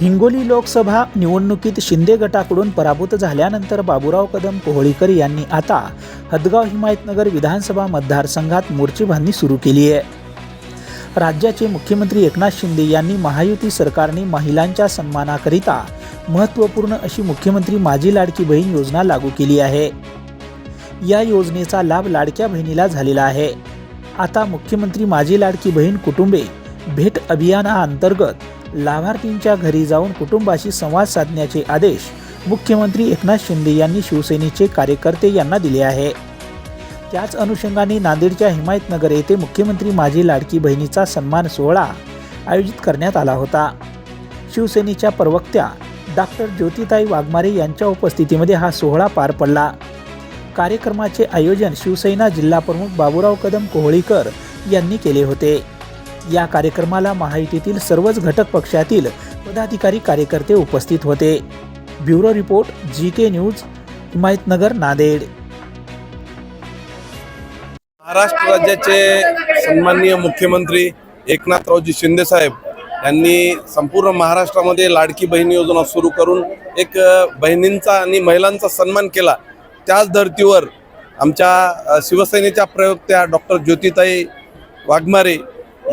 हिंगोली लोकसभा निवडणुकीत शिंदे गटाकडून पराभूत झाल्यानंतर बाबुराव कदम कोहळीकर यांनी आता हदगाव हिमायतनगर विधानसभा मतदारसंघात मोर्चेबांधणी सुरू केली आहे. राज्याचे मुख्यमंत्री एकनाथ शिंदे यांनी महायुती सरकारने महिलांच्या सन्मानाकरिता महत्त्वपूर्ण अशी मुख्यमंत्री माझी लाडकी बहीण योजना लागू केली आहे. या योजनेचा लाभ लाडक्या बहिणीला झालेला आहे. आता मुख्यमंत्री माझी लाडकी बहीण कुटुंबे भेट अभियानाअंतर्गत लाभार्थींच्या घरी जाऊन कुटुंबाशी संवाद साधण्याचे आदेश मुख्यमंत्री एकनाथ शिंदे यांनी शिवसेनेचे कार्यकर्ते यांना दिले आहे. त्याच अनुषंगाने नांदेडच्या हिमायतनगर येथे मुख्यमंत्री माझी लाडकी बहिणीचा सन्मान सोहळा आयोजित करण्यात आला होता. शिवसेनेच्या प्रवक्त्या डॉक्टर ज्योतिताई वाघमारे यांच्या उपस्थितीमध्ये हा सोहळा पार पडला. कार्यक्रमाचे आयोजन शिवसेना जिल्हाप्रमुख बाबूराव कदम कोहळीकर यांनी केले होते. या कार्यक्रमाला महायुतीतील सर्वच घटक पक्षातील पदाधिकारी कार्यकर्ते उपस्थित होते. Bureau report G K news Himayatnagar Nanded. Maharashtra राज्याचे सन्माननीय मुख्यमंत्री एकनाथरावजी शिंदे साहेब यांनी संपूर्ण महाराष्ट्रामध्ये लाडकी बहीण योजना सुरू करून एक बहिणींचा आणि महिलांचा सन्मान केला. त्याच धर्तीवर आमच्या शिवसेनेच्या प्रयोक्त्या डॉक्टर ज्योतिताई वाघमारे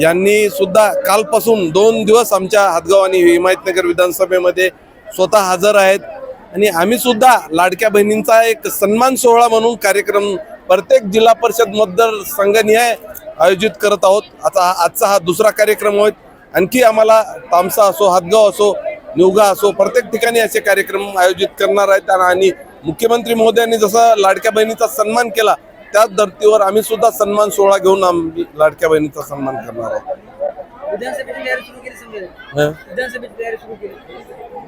यांनी सुद्धा कालपासून दोन दिवस आमच्या हातगाव आणि हिमायतनगर विधानसभेमध्ये स्वतः हजर आहेत. आणि आम्ही सुद्धा लाडक्या बहिणींचा एक सन्मान सोहळा म्हणून कार्यक्रम प्रत्येक जिल्हा परिषद मतदारसंघनिहाय आयोजित करत आहोत. आता आजचा हा दुसरा कार्यक्रम होत आणखी आम्हाला तामसा असो हातगाव असो निवगा असो प्रत्येक ठिकाणी असे कार्यक्रम आयोजित करणार आहेत. आणि- आणि मुख्यमंत्री महोदयांनी जसं लाडक्या बहिणीचा सन्मान केला त्याच धर्तीवर आम्ही सुद्धा सन्मान सोहळा घेऊन आम्ही लाडक्या बहिणीचा सन्मान करणार आहोत. विधानसभेची तयारी सुरू केली समजेल हं? विधानसभेची तयारी सुरू केली.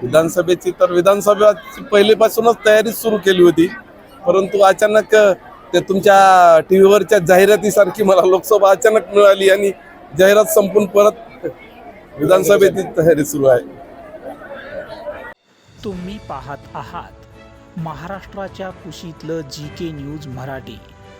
विधानसभेची तर विधानसभेची पहिलेपासूनच तयारी सुरू केली होती. परंतु अचानक ते तुमच्या टी व्हीवरच्या जाहिरातीसारखी मला लोकसभा अचानक मिळाली आणि जाहिरात संपून परत विधानसभेची तयारी सुरू आहे. तुम्ही पाहत आहात महाराष्ट्राच्या कुशीतलं जी के न्यूज मराठी.